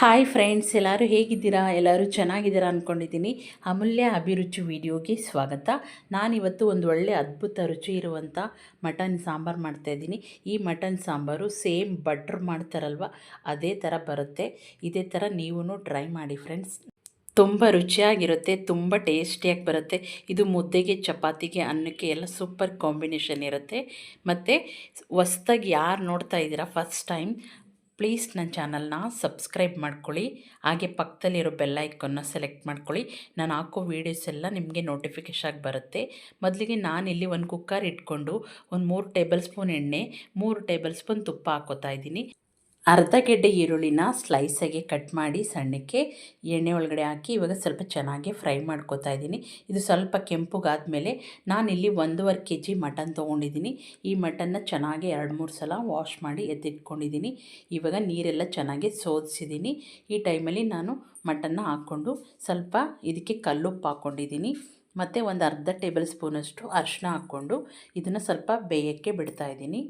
Hi friends ಎಲ್ಲರೂ ಹೇಗಿದ್ದೀರಾ? ಎಲ್ಲರೂ ಚೆನ್ನಾಗಿದ್ದೀರಾ ಅಂದ್ಕೊಂಡಿದ್ದೀನಿ ಅಮೂಲ್ಯ ಅಭಿರುಚಿ ವಿಡಿಯೋಗೆ ಸ್ವಾಗತ. ನಾನಿವತ್ತು ಒಂದು ಒಳ್ಳೆ ಅದ್ಭುತ ರುಚಿ ಇರುವಂಥ ಮಟನ್ ಸಾಂಬಾರು ಮಾಡ್ತಾಯಿದ್ದೀನಿ ಈ ಮಟನ್ ಸಾಂಬಾರು ಸೇಮ್ ಬಟ್ರ್ ಮಾಡ್ತಾರಲ್ವ? ಅದೇ ಥರ ಬರುತ್ತೆ. ಇದೇ ಥರ ನೀವು ಟ್ರೈ ಮಾಡಿ ಫ್ರೆಂಡ್ಸ್ ತುಂಬ ರುಚಿಯಾಗಿರುತ್ತೆ, ತುಂಬ ಟೇಸ್ಟಿಯಾಗಿ ಬರುತ್ತೆ. ಇದು ಮುದ್ದೆಗೆ, ಚಪಾತಿಗೆ, ಅನ್ನಕ್ಕೆ ಎಲ್ಲ ಸೂಪರ್ ಕಾಂಬಿನೇಷನ್ ಇರುತ್ತೆ. ಮತ್ತು ಹೊಸ್ದಾಗಿ ಯಾರು ನೋಡ್ತಾ ಇದ್ದೀರಾ ಫಸ್ಟ್ ಟೈಮ್ ಪ್ಲೀಸ್ ನನ್ನ ಚಾನಲ್ನ ಸಬ್ಸ್ಕ್ರೈಬ್ ಮಾಡ್ಕೊಳ್ಳಿ. ಹಾಗೆ ಪಕ್ಕದಲ್ಲಿರೋ ಬೆಲ್ ಐಕನ್ನ ಸೆಲೆಕ್ಟ್ ಮಾಡ್ಕೊಳ್ಳಿ. ನಾನು ಹಾಕೋ ವೀಡಿಯೋಸ್ ಎಲ್ಲ ನಿಮಗೆ ನೋಟಿಫಿಕೇಶನ್ ಆಗಿ ಬರುತ್ತೆ. ಮೊದಲಿಗೆ ನಾನಿಲ್ಲಿ ಒಂದು ಕುಕ್ಕರ್ ಇಟ್ಕೊಂಡು ಒಂದು ಮೂರು ಟೇಬಲ್ ಸ್ಪೂನ್ ಎಣ್ಣೆ, ಮೂರು ಟೇಬಲ್ ಸ್ಪೂನ್ ತುಪ್ಪ ಹಾಕೋತಾ ಇದ್ದೀನಿ. ಅರ್ಧ ಗೆಡ್ಡೆ ಈರುಳ್ಳಿನ ಸ್ಲೈಸಾಗಿ ಕಟ್ ಮಾಡಿ ಸಣ್ಣಕ್ಕೆ ಎಣ್ಣೆ ಒಳಗಡೆ ಹಾಕಿ ಇವಾಗ ಸ್ವಲ್ಪ ಚೆನ್ನಾಗಿ ಫ್ರೈ ಮಾಡ್ಕೋತಾ ಇದ್ದೀನಿ. ಇದು ಸ್ವಲ್ಪ ಕೆಂಪುಗಾದ್ಮೇಲೆ ನಾನಿಲ್ಲಿ ಒಂದೂವರೆ ಕೆ ಜಿ ಮಟನ್ ತೊಗೊಂಡಿದ್ದೀನಿ. ಈ ಮಟನ್ನ ಚೆನ್ನಾಗಿ ಎರಡು ಮೂರು ಸಲ ವಾಶ್ ಮಾಡಿ ಎತ್ತಿಟ್ಕೊಂಡಿದ್ದೀನಿ. ಇವಾಗ ನೀರೆಲ್ಲ ಚೆನ್ನಾಗಿ ಸೋದಿಸಿದ್ದೀನಿ. ಈ ಟೈಮಲ್ಲಿ ನಾನು ಮಟನ್ನ ಹಾಕ್ಕೊಂಡು ಸ್ವಲ್ಪ ಇದಕ್ಕೆ ಕಲ್ಲುಪ್ಪು ಹಾಕ್ಕೊಂಡಿದ್ದೀನಿ. ಮತ್ತು ಒಂದು ಅರ್ಧ ಟೇಬಲ್ ಸ್ಪೂನಷ್ಟು ಅರಿಶಿನ ಹಾಕ್ಕೊಂಡು ಇದನ್ನು ಸ್ವಲ್ಪ ಬೇಯಕ್ಕೆ ಬಿಡ್ತಾಯಿದ್ದೀನಿ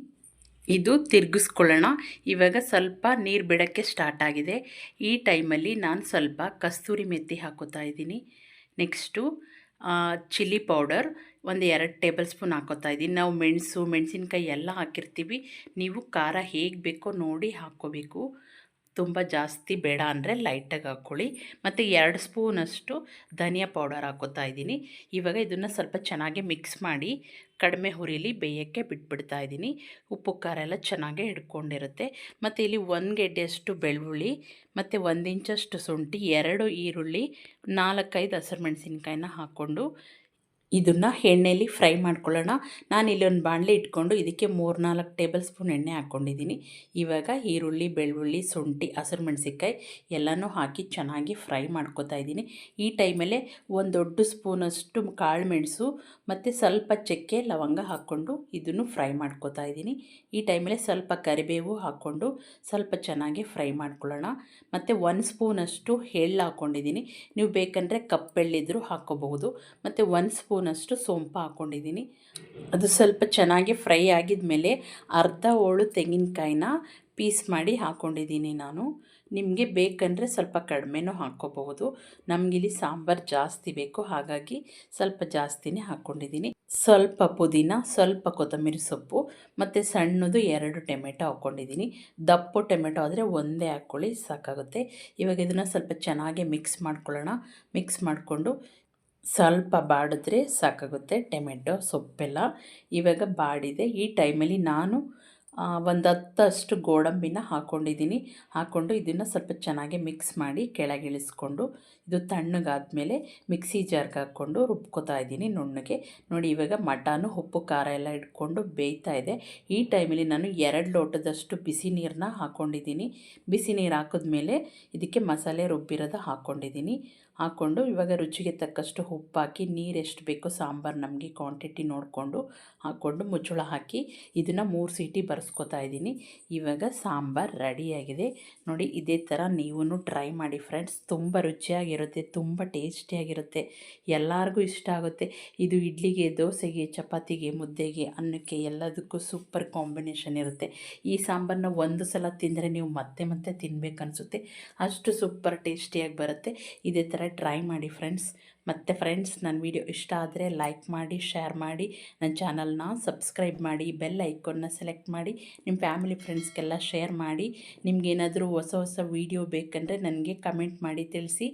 ಇದು ತಿರುಗಿಸ್ಕೊಳ್ಳೋಣ. ಇವಾಗ ಸ್ವಲ್ಪ ನೀರು ಬಿಡೋಕ್ಕೆ ಸ್ಟಾರ್ಟ್ ಆಗಿದೆ. ಈ ಟೈಮಲ್ಲಿ ನಾನು ಸ್ವಲ್ಪ ಕಸ್ತೂರಿ ಮೆತ್ತಿ ಹಾಕೋತಾ ಇದ್ದೀನಿ. ನೆಕ್ಸ್ಟು ಚಿಲ್ಲಿ ಪೌಡರ್ ಒಂದು ಎರಡು ಟೇಬಲ್ ಸ್ಪೂನ್ ಹಾಕೋತಾ ಇದ್ದೀನಿ. ನಾವು ಮೆಣಸು, ಮೆಣಸಿನ್ಕಾಯಿ ಎಲ್ಲ ಹಾಕಿರ್ತೀವಿ. ನೀವು ಖಾರ ಹೇಗೆ ಬೇಕೋ ನೋಡಿ ಹಾಕ್ಕೋಬೇಕು. ತುಂಬ ಜಾಸ್ತಿ ಬೇಡ ಅಂದರೆ ಲೈಟಾಗಿ ಹಾಕ್ಕೊಳ್ಳಿ. ಮತ್ತು ಎರಡು ಸ್ಪೂನಷ್ಟು ಧನಿಯಾ ಪೌಡರ್ ಹಾಕೋತಾ ಇದ್ದೀನಿ. ಇವಾಗ ಇದನ್ನು ಸ್ವಲ್ಪ ಚೆನ್ನಾಗಿ ಮಿಕ್ಸ್ ಮಾಡಿ ಕಡಿಮೆ ಹುರಿಲಿ ಬೇಯೋಕ್ಕೆ ಬಿಟ್ಬಿಡ್ತಾ ಇದ್ದೀನಿ. ಉಪ್ಪು ಖಾರ ಎಲ್ಲ ಚೆನ್ನಾಗೇ ಹಿಡ್ಕೊಂಡಿರುತ್ತೆ. ಮತ್ತು ಇಲ್ಲಿ ಒಂದು ಗೆಡ್ಡೆಯಷ್ಟು ಬೆಳ್ಳುಳ್ಳಿ, ಮತ್ತು ಒಂದು ಇಂಚಷ್ಟು ಶುಂಠಿ, ಎರಡು ಈರುಳ್ಳಿ, ನಾಲ್ಕೈದು ಹಸಿರು ಮೆಣಸಿನ್ಕಾಯಿನ ಹಾಕ್ಕೊಂಡು ಇದನ್ನು ಎಣ್ಣೆಯಲ್ಲಿ ಫ್ರೈ ಮಾಡ್ಕೊಳ್ಳೋಣ. ನಾನು ಇಲ್ಲಿ ಒಂದು ಬಾಣಲೆ ಇಟ್ಕೊಂಡು ಇದಕ್ಕೆ ಮೂರು ನಾಲ್ಕು ಟೇಬಲ್ ಸ್ಪೂನ್ ಎಣ್ಣೆ ಹಾಕ್ಕೊಂಡಿದ್ದೀನಿ ಇವಾಗ ಈರುಳ್ಳಿ, ಬೆಳ್ಳುಳ್ಳಿ, ಶುಂಠಿ, ಹಸಿರು ಮೆಣಸಿನ್ಕಾಯಿ ಎಲ್ಲನೂ ಹಾಕಿ ಚೆನ್ನಾಗಿ ಫ್ರೈ ಮಾಡ್ಕೊತಾ ಇದ್ದೀನಿ ಈ ಟೈಮಲ್ಲೇ ಒಂದು ದೊಡ್ಡ ಸ್ಪೂನಷ್ಟು ಕಾಳು ಮೆಣಸು ಮತ್ತು ಸ್ವಲ್ಪ ಚಕ್ಕೆ, ಲವಂಗ ಹಾಕ್ಕೊಂಡು ಇದನ್ನು ಫ್ರೈ ಮಾಡ್ಕೊತಾ ಇದ್ದೀನಿ ಈ ಟೈಮಲ್ಲೇ ಸ್ವಲ್ಪ ಕರಿಬೇವು ಹಾಕ್ಕೊಂಡು ಸ್ವಲ್ಪ ಚೆನ್ನಾಗಿ ಫ್ರೈ ಮಾಡ್ಕೊಳ್ಳೋಣ. ಮತ್ತು ಒಂದು ಸ್ಪೂನಷ್ಟು ಎಳ್ಳು ಹಾಕ್ಕೊಂಡಿದ್ದೀನಿ ನೀವು ಬೇಕಂದರೆ ಕಪ್ಪೆಳ್ಳಿದ್ರೂ ಹಾಕ್ಕೋಬಹುದು. ಮತ್ತು ಒಂದು ಸ್ಪೂನ್ ಸ್ಪೂನಷ್ಟು ಸೋಂಪು ಹಾಕ್ಕೊಂಡಿದ್ದೀನಿ ಅದು ಸ್ವಲ್ಪ ಚೆನ್ನಾಗಿ ಫ್ರೈ ಆಗಿದ ಮೇಲೆ ಅರ್ಧ ಹೋಳು ತೆಂಗಿನಕಾಯಿನ ಪೀಸ್ ಮಾಡಿ ಹಾಕ್ಕೊಂಡಿದ್ದೀನಿ ನಾನು. ನಿಮಗೆ ಬೇಕಂದರೆ ಸ್ವಲ್ಪ ಕಡಿಮೆನೂ ಹಾಕ್ಕೋಬಹುದು. ನಮಗಿಲ್ಲಿ ಸಾಂಬಾರು ಜಾಸ್ತಿ ಬೇಕು, ಹಾಗಾಗಿ ಸ್ವಲ್ಪ ಜಾಸ್ತಿನೇ ಹಾಕ್ಕೊಂಡಿದ್ದೀನಿ ಸ್ವಲ್ಪ ಪುದೀನ, ಸ್ವಲ್ಪ ಕೊತ್ತಂಬರಿ ಸೊಪ್ಪು, ಮತ್ತು ಸಣ್ಣದು ಎರಡು ಟೊಮೆಟೊ ಹಾಕ್ಕೊಂಡಿದ್ದೀನಿ ದಪ್ಪು ಟೊಮೆಟೊ ಆದರೆ ಒಂದೇ ಹಾಕ್ಕೊಳ್ಳಿ, ಸಾಕಾಗುತ್ತೆ. ಇವಾಗ ಇದನ್ನು ಸ್ವಲ್ಪ ಚೆನ್ನಾಗಿ ಮಿಕ್ಸ್ ಮಾಡ್ಕೊಳ್ಳೋಣ. ಮಿಕ್ಸ್ ಮಾಡಿಕೊಂಡು ಸ್ವಲ್ಪ ಬಾಡಿದ್ರೆ ಸಾಕಾಗುತ್ತೆ ಟೊಮೆಟೊ ಸೊಪ್ಪೆಲ್ಲ ಇವಾಗ ಬಾಡಿದೆ ಈ ಟೈಮಲ್ಲಿ ನಾನು ಒಂದು ಹತ್ತಷ್ಟು ಗೋಡಂಬಿನ ಹಾಕ್ಕೊಂಡಿದ್ದೀನಿ ಹಾಕ್ಕೊಂಡು ಇದನ್ನು ಸ್ವಲ್ಪ ಚೆನ್ನಾಗಿ ಮಿಕ್ಸ್ ಮಾಡಿ ಕೆಳಗಿಳಿಸ್ಕೊಂಡು ಇದು ತಣ್ಣಗಾದಮೇಲೆ ಮಿಕ್ಸಿ ಜಾರ್ಗೆ ಹಾಕ್ಕೊಂಡು ರುಬ್ಕೋತಾ ಇದ್ದೀನಿ ನುಣ್ಣಗೆ. ನೋಡಿ, ಇವಾಗ ಮಟನು, ಉಪ್ಪು, ಖಾರ ಎಲ್ಲ ಇಟ್ಕೊಂಡು ಬೇಯ್ತಾ ಇದೆ. ಈ ಟೈಮಲ್ಲಿ ನಾನು ಎರಡು ಲೋಟದಷ್ಟು ಬಿಸಿ ನೀರನ್ನ ಹಾಕ್ಕೊಂಡಿದ್ದೀನಿ ಬಿಸಿ ನೀರು ಹಾಕಿದ್ಮೇಲೆ ಇದಕ್ಕೆ ಮಸಾಲೆ ರುಬ್ಬಿರೋದು ಹಾಕ್ಕೊಂಡಿದ್ದೀನಿ ಹಾಕ್ಕೊಂಡು ಇವಾಗ ರುಚಿಗೆ ತಕ್ಕಷ್ಟು ಉಪ್ಪು ಹಾಕಿ, ನೀರು ಎಷ್ಟು ಬೇಕೋ ಸಾಂಬಾರು ನಮಗೆ ಕ್ವಾಂಟಿಟಿ ನೋಡಿಕೊಂಡು ಹಾಕ್ಕೊಂಡು ಮುಚ್ಚಳ ಹಾಕಿ, ಇದನ್ನು ಮೂರು ಸೀಟಿ ಬರ್ಸ್ಕೊತಾ ಇದ್ದೀನಿ. ಇವಾಗ ಸಾಂಬಾರು ರೆಡಿಯಾಗಿದೆ. ನೋಡಿ, ಇದೇ ಥರ ನೀವು ಟ್ರೈ ಮಾಡಿ ಫ್ರೆಂಡ್ಸ್. ತುಂಬ ರುಚಿಯಾಗಿರುತ್ತೆ, ತುಂಬ ಟೇಸ್ಟಿಯಾಗಿರುತ್ತೆ. ಎಲ್ಲರಿಗೂ ಇಷ್ಟ ಆಗುತ್ತೆ. ಇದು ಇಡ್ಲಿಗೆ, ದೋಸೆಗೆ, ಚಪಾತಿಗೆ, ಮುದ್ದೆಗೆ, ಅನ್ನಕ್ಕೆ ಎಲ್ಲದಕ್ಕೂ ಸೂಪರ್ ಕಾಂಬಿನೇಷನ್ ಇರುತ್ತೆ. ಈ ಸಾಂಬಾರನ್ನ ಒಂದು ಸಲ ತಿಂದರೆ ನೀವು ಮತ್ತೆ ಮತ್ತೆ ತಿನ್ನಬೇಕನ್ಸುತ್ತೆ ಅಷ್ಟು ಸೂಪರ್ ಟೇಸ್ಟಿಯಾಗಿ ಬರುತ್ತೆ. ಇದೇ ಥರ ಟ್ರೈ ಮಾಡಿ ಫ್ರೆಂಡ್ಸ್. ಮತ್ತು ಫ್ರೆಂಡ್ಸ್ ನನ್ನ ವಿಡಿಯೋ ಇಷ್ಟ ಆದರೆ ಲೈಕ್ ಮಾಡಿ ಶೇರ್ ಮಾಡಿ ನನ್ನ ಚಾನಲ್ನ ಸಬ್ಸ್ಕ್ರೈಬ್ ಮಾಡಿ ಬೆಲ್ ಐಕೋನ್ನ ಸೆಲೆಕ್ಟ್ ಮಾಡಿ ನಿಮ್ಮ ಫ್ಯಾಮಿಲಿ ಫ್ರೆಂಡ್ಸ್ಗೆಲ್ಲ ಶೇರ್ ಮಾಡಿ ನಿಮಗೇನಾದರೂ ಹೊಸ ಹೊಸ ವೀಡಿಯೋ ಬೇಕಂದರೆ ನನಗೆ ಕಮೆಂಟ್ ಮಾಡಿ ತಿಳಿಸಿ.